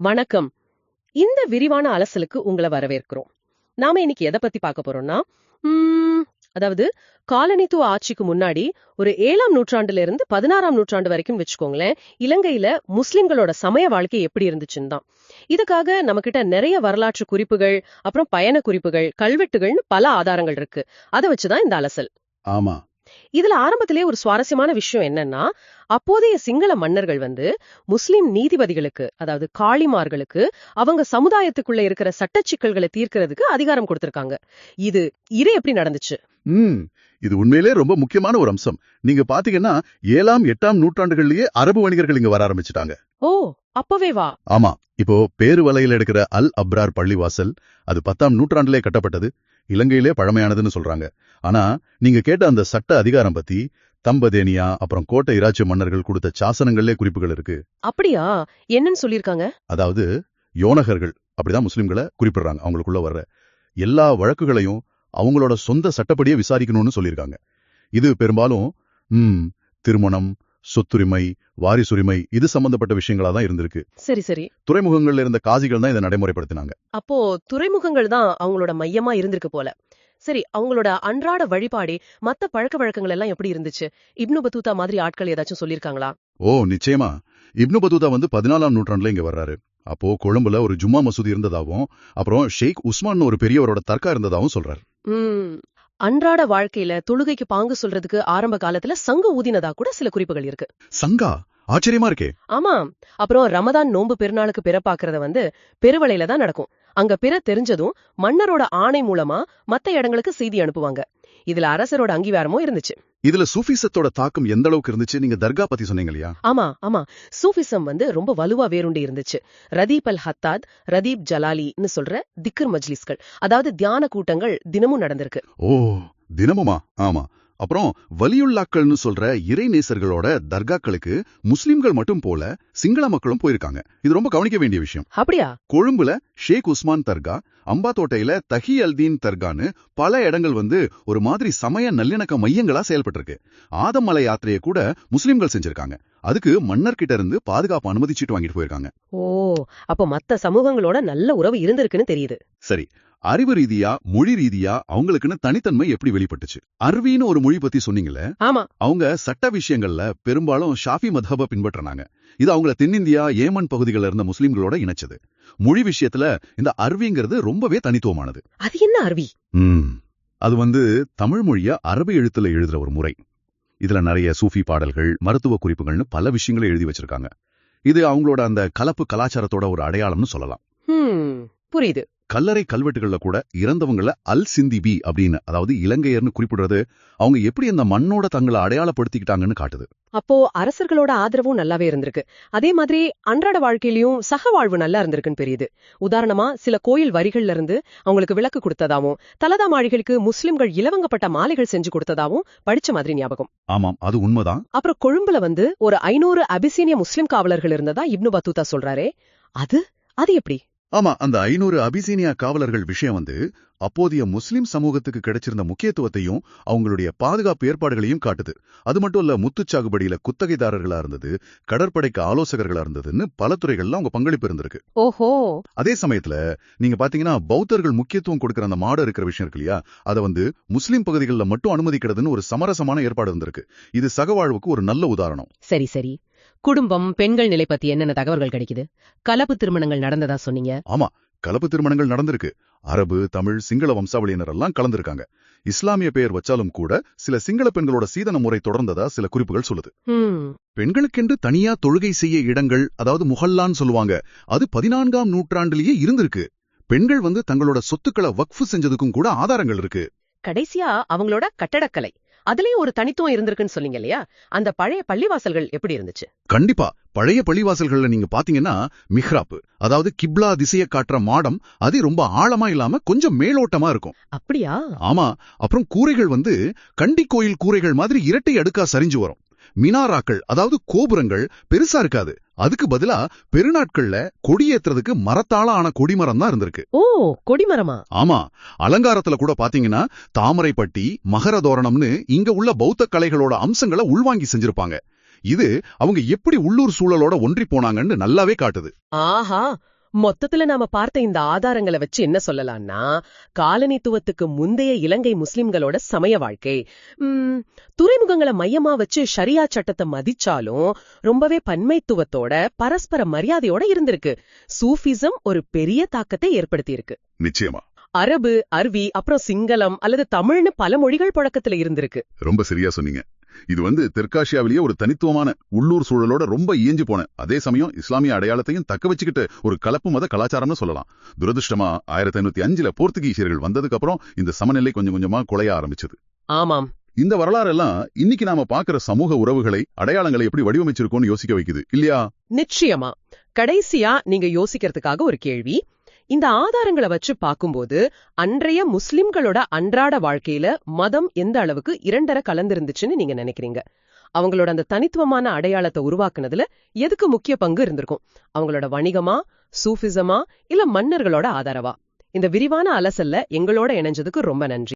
வணக்கம். இந்த விரிவான அலசலுக்கு உங்களை வரவேற்கிறோம். நாம இன்னைக்கு எதை பத்தி பார்க்க போறோம்னா உம், அதாவது காலனித்துவ ஆட்சிக்கு முன்னாடி ஒரு ஏழாம் நூற்றாண்டுல இருந்து பதினாறாம் நூற்றாண்டு வரைக்கும் வச்சுக்கோங்களேன் இலங்கையில முஸ்லிம்களோட சமய வாழ்க்கை எப்படி இருந்துச்சுன்னு தான். இதுக்காக நம்ம கிட்ட நிறைய வரலாற்று குறிப்புகள் அப்புறம் பயண குறிப்புகள் கல்வெட்டுகள்னு பல ஆதாரங்கள் இருக்கு. அதை வச்சுதான் இந்த அலசல். ஆமா. இதுல ஆரம்பத்திலே ஒரு சுவாரஸ்யமான விஷயம் என்னன்னா அப்போதைய சிங்கள மன்னர்கள் வந்து முஸ்லிம் நீதிபதிகளுக்கு அதாவது காளிமார்களுக்கு அவங்க சமுதாயத்துக்குள்ள இருக்கிற சட்டச் சிக்கல்களை தீர்க்கறதுக்கு அதிகாரம் கொடுத்திருக்காங்க. இது இது எப்படி நடந்துச்சு? ம் இது உண்மையிலே ரொம்ப முக்கியமான ஒரு அம்சம். நீங்க பாத்தீங்கன்னா ஏழாம் எட்டாம் நூற்றாண்டுகள்லயே அரபு வணிகர்கள் இங்க வர ஆரம்பிச்சிட்டாங்க. ஓ அப்பவே வா. ஆமா இப்போ பேரு வலையில எடுக்கிற அல் அப்ரார் பள்ளிவாசல் அது பத்தாம் நூற்றாண்டிலே கட்டப்பட்டது. இலங்கையிலே பழமையானதுன்னு சொல்றாங்க. ஆனா நீங்க கேட்ட அந்த சட்ட அதிகாரம் பத்தி தம்பதேனியா அப்புறம் கோட்டை இராச்சிய மன்னர்கள் கொடுத்த சாசனங்கள்லே குறிப்புகள் இருக்கு. அப்படியா? என்னன்னு சொல்லிருக்காங்க அதாவது யோனகர்கள் அப்படிதான் முஸ்லிம்களை குறிப்பிடுறாங்க அவங்களுக்குள்ள வர்ற. எல்லா வழக்குகளையும் அவங்களோட சொந்த சட்டப்படியே விசாரிக்கணும்னு சொல்லியிருக்காங்க. இது பெரும்பாலும் திருமணம் சொத்துரிமை வாரிசுரிமை இது சம்பந்தப்பட்ட விஷயங்களா தான் இருந்திருக்கு. சரி சரி. துறைமுகங்கள்ல இருந்த காசிகள் தான் இதை நடைமுறைப்படுத்தினாங்க. அப்போ துறைமுகங்கள் தான் அவங்களோட மையமா இருந்திருக்கு போல. சரி அவங்களோட அன்றாட வழிபாடு மத்த பழக்க வழக்கங்கள் எல்லாம் எப்படி இருந்துச்சு? இப்னு பத்தூதா மாதிரி ஆட்கள் ஏதாச்சும் சொல்லிருக்காங்களா ஓ நிச்சயமா. இப்னு பதூதா வந்து பதினாலாம் நூற்றாண்டுல இங்க வர்றாரு. அப்போ கொழும்புல ஒரு ஜும்மா மசூதி இருந்ததாகவும் அப்புறம் ஷேக் உஸ்மான் ஒரு பெரியவரோட தர்கா இருந்ததாகவும் சொல்றாரு. அன்றாட வாழ்க்கையில தொழுகைக்கு பாங்கு சொல்றதுக்கு ஆரம்ப காலத்துல சங்கு ஊதினதா கூட சில குறிப்புகள் இருக்கு. சங்கா? ஆச்சரியமா இருக்கே. ஆமா. அப்புறம் ரமதான் நோன்பு பெருநாளுக்கு பிற பாக்குறத வந்து பெருவளையில தான் நடக்கும். அங்க பிற தெரிஞ்சதும் மன்னரோட ஆணை மூலமா மத்த இடங்களுக்கு செய்தி அனுப்புவாங்க. இதுல அரசரோட அங்கீகாரமும் இருந்துச்சு. இதுல சூஃபிசத்தோட தாக்கம் எந்த அளவுக்கு இருந்துச்சு? நீங்க தர்கா பத்தி சொன்னீங்க இல்லையா? ஆமா ஆமா. சூஃபிசம் வந்து ரொம்ப வலுவா வேருண்டு இருந்துச்சு. ரதீப் அல் ஹத்தாத் ரதீப் ஜலாலின்னு சொல்ற திக்ர் மஜ்லிஸ்கள். அதாவது தியான கூட்டங்கள் தினமும் நடந்திருக்கு. ஓ தினமுமா? ஆமா. அப்புறம் வலியுல்லாக்கள்னு சொல்ற இறை நேசர்களோட தர்காக்களுக்கு முஸ்லிம்கள் மட்டும் போல சிங்கள மக்களும் போயிருக்காங்க. இது ரொம்ப கவனிக்க வேண்டிய விஷயம். அப்படியா? கொழும்புல ஷேக் உஸ்மான் தர்கா அம்பாத்தோட்டையில தஹி அல்தீன் தர்கான்னு பல இடங்கள் வந்து ஒரு மாதிரி சமய நல்லிணக்க மையங்களா செயல்பட்டிருக்கு. ஆதமலை யாத்திரையை கூட முஸ்லிம்கள் செஞ்சிருக்காங்க. அதுக்கு மன்னர்கிட்ட இருந்து பாதுகாப்பு அனுமதி சீட்டு வாங்கிட்டு போயிருக்காங்க. ஓ அப்ப மத்த சமூகங்களோட நல்ல உறவு இருந்திருக்குன்னு தெரியுது. சரி அறிவு ரீதியா மொழி ரீதியா அவங்களுக்குன்னு தனித்தன்மை எப்படி வெளிப்பட்டுச்சு? அர்வின்னு ஒரு மொழி பத்தி சொன்னீங்கல்ல? ஆமா. அவங்க சட்ட விஷயங்கள்ல பெரும்பாலும் ஷாஃபி மதஹப பின்பற்றினாங்க. இது அவங்கள தென்னிந்தியா ஏமன் பகுதிகளில் இருந்த முஸ்லிம்களோட இணைச்சது. மொழி விஷயத்துல இந்த அர்விங்கிறது ரொம்பவே தனித்துவமானது. அது என்ன அருவி? அது வந்து தமிழ் மொழிய அரபு எழுத்துல எழுதுற ஒரு முறை. இதுல நிறைய சூஃபி பாடல்கள் மருத்துவ குறிப்புகள்னு பல விஷயங்களை எழுதி வச்சிருக்காங்க. இது அவங்களோட அந்த கலப்பு கலாச்சாரத்தோட ஒரு அடையாளம்னு சொல்லலாம். புரியுது. கல்லறை கல்வெட்டுகள்ல கூட இறந்தவங்கள அல் சிந்திபி அப்படின்னு அதாவது இலங்கையர்னு குறிப்பிடுறது அவங்க எப்படி அந்த மண்ணோட தங்களை அடையாளப்படுத்திக்கிட்டாங்கன்னு காட்டுது. அப்போ அரசர்களோட ஆதரவும் நல்லாவே இருந்திருக்கு. அதே மாதிரி அன்றாட வாழ்க்கையிலயும் சக வாழ்வு நல்லா இருந்திருக்குன்னு தெரியுது. உதாரணமா சில கோயில் வரிகள்ல இருந்து அவங்களுக்கு விளக்கு கொடுத்ததாவும் தலதா மாளிகளுக்கு முஸ்லிம்கள் இலவங்கப்பட்ட மாலைகள் செஞ்சு கொடுத்ததாவும் படிச்ச மாதிரி ஞாபகம். ஆமாம் அது உண்மைதான். அப்புறம் கொழும்புல வந்து ஒரு ஐநூறு அபிசீனிய முஸ்லிம் காவலர்கள் இருந்ததா இப்னு பத்தூதா சொல்றாரே? அது அது எப்படி? ஆமா அந்த ஐநூறு அபிசீனியா காவலர்கள் விஷயம் வந்து அப்போதைய முஸ்லிம் சமூகத்துக்கு கிடைச்சிருந்த முக்கியத்துவத்தையும் அவங்களுடைய பாதுகாப்பு ஏற்பாடுகளையும் காட்டுது. அது மட்டும் இல்ல முத்துச் சாகுபடியில குத்தகைதாரர்களா இருந்தது கடற்படைக்கு ஆலோசகர்களா இருந்ததுன்னு பல துறைகள்ல அவங்க பங்களிப்பு இருந்திருக்கு. ஓஹோ! அதே சமயத்துல நீங்க பாத்தீங்கன்னா பௌத்தர்கள் முக்கியத்துவம் கொடுக்கிற அந்த மாடு இருக்கிற விஷயம் இருக்கு இல்லையா அதை வந்து முஸ்லிம் பகுதிகளில் மட்டும் அனுமதிக்கிறதுன்னு ஒரு சமரசமான ஏற்பாடு இருந்திருக்கு இது சகவாழ்வுக்கு ஒரு நல்ல உதாரணம். சரி சரி. குடும்பம் பெண்கள் நிலை பத்தி என்னென்ன தகவல்கள் கிடைக்குது? கலப்பு திருமணங்கள் நடந்ததா சொன்னீங்க? ஆமா கலப்பு திருமணங்கள் நடந்திருக்கு. அரபு தமிழ் சிங்கள வம்சாவளியினர் எல்லாம் கலந்திருக்காங்க. இஸ்லாமிய பெயர் வச்சாலும் கூட சில சிங்கள பெண்களோட சீதன முறை தொடர்ந்ததா சில குறிப்புகள் சொல்லுது. பெண்களுக்கென்று தனியா தொழுகை செய்ய இடங்கள் அதாவது முஹல்லான்னு சொல்லுவாங்க அது பதினான்காம் நூற்றாண்டிலேயே இருந்திருக்கு. பெண்கள் வந்து தங்களோட சொத்துக்களை வக்ஃபு செஞ்சதுக்கும் கூட ஆதாரங்கள் இருக்கு. கடைசியா அவங்களோட கட்டடக்கலை. அதுலயும் ஒரு தனித்துவம் இருந்திருக்குன்னு சொன்னீங்க இல்லையா? அந்த பழைய பள்ளிவாசல்கள் எப்படி இருந்துச்சு? கண்டிப்பா. பழைய பள்ளிவாசல்கள்ல நீங்க பாத்தீங்கன்னா மிஹ்ராப் அதாவது கிப்லா திசையை காட்டுற மாடம் அது ரொம்ப ஆழமா இல்லாம கொஞ்சம் மேலோட்டமா இருக்கும். அப்படியா? ஆமா. அப்புறம் கூரைகள் வந்து கண்டி கோயில் கூரைகள் மாதிரி இரட்டை அடுக்கா சரிஞ்சு வரும். மினாராக்கள் அதாவது கோபுரங்கள் பெருசா இருக்காது. அதுக்கு பதிலா பெருநாட்கள்ல கொடியேத்துறதுக்கு மரத்தால ஆன கொடிமரம் தான் இருந்திருக்கு. ஓ கொடிமரமா? ஆமா அலங்காரத்துல கூட பாத்தீங்கன்னா தாமரைப்பட்டி மகர தோரணம்னு இங்க உள்ள பௌத்த கலைகளோட அம்சங்களை உள்வாங்கி செஞ்சிருப்பாங்க. இது அவங்க எப்படி உள்ளூர் சூழலோட ஒன்றி போனாங்கன்னு நல்லாவே காட்டுது. ஆஹா மொத்தத்துல நாம பார்த்த இந்த ஆதாரங்களை வச்சு என்ன சொல்லலாம்னா காலனித்துவத்துக்கு முந்தைய இலங்கை முஸ்லிம்களோட சமய வாழ்க்கை. துறைமுகங்களை மையமா வச்சு ஷரியா சட்டத்தை மதிச்சாலும் ரொம்பவே பன்மைத்துவத்தோட பரஸ்பர மரியாதையோட இருந்திருக்கு. சூஃபிசம் ஒரு பெரிய தாக்கத்தை ஏற்படுத்தியிருக்கு. நிச்சயமா. அரபு அர்வி அப்புறம் சிங்களம் அல்லது தமிழ்னு பல மொழிகள் புழக்கத்துல இருந்திருக்கு. ரொம்ப சரியா சொன்னீங்க. இது வந்து தெற்காசியாவிலேயே ஒரு தனித்துவமான உள்ளூர் சூழலோட ரொம்ப இயஞ்சு போன அதே சமயம் இஸ்லாமிய அடையாளத்தையும் தக்க வச்சுக்கிட்டு ஒரு கலப்பு மத கலாச்சாரம்னு சொல்லலாம். துரதிருஷ்டமா ஆயிரத்தி ஐநூத்தி அஞ்சுல போர்த்துகீசியர்கள் வந்ததுக்கு அப்புறம் இந்த சமநிலை கொஞ்சம் கொஞ்சமா குலைய ஆரம்பிச்சது. ஆமாம். இந்த வரலாறெல்லாம் இன்னைக்கு நாம பாக்குற சமூக உறவுகளை அடையாளங்களை எப்படி வடிவமைச்சிருக்கோம்னு யோசிக்க வைக்குது. இல்லையா? நிச்சயமா. கடைசியா நீங்க யோசிக்கிறதுக்காக ஒரு கேள்வி. இந்த ஆதாரங்களை வச்சு பார்க்கும்போது அன்றைய முஸ்லிம்களோட அன்றாட வாழ்க்கையில மதம் எந்த அளவுக்கு இரண்டரை கலந்திருந்துச்சுன்னு நீங்க நினைக்கிறீங்க? அவங்களோட அந்த தனித்துவமான அடையாளத்தை உருவாக்குனதுல எதுக்கு முக்கிய பங்கு இருந்திருக்கும்? அவங்களோட வணிகமா சூஃபிசமா இல்ல மன்னர்களோட ஆதரவா? இந்த விரிவான அலசல்ல எங்களோட இணைஞ்சதுக்கு ரொம்ப நன்றி.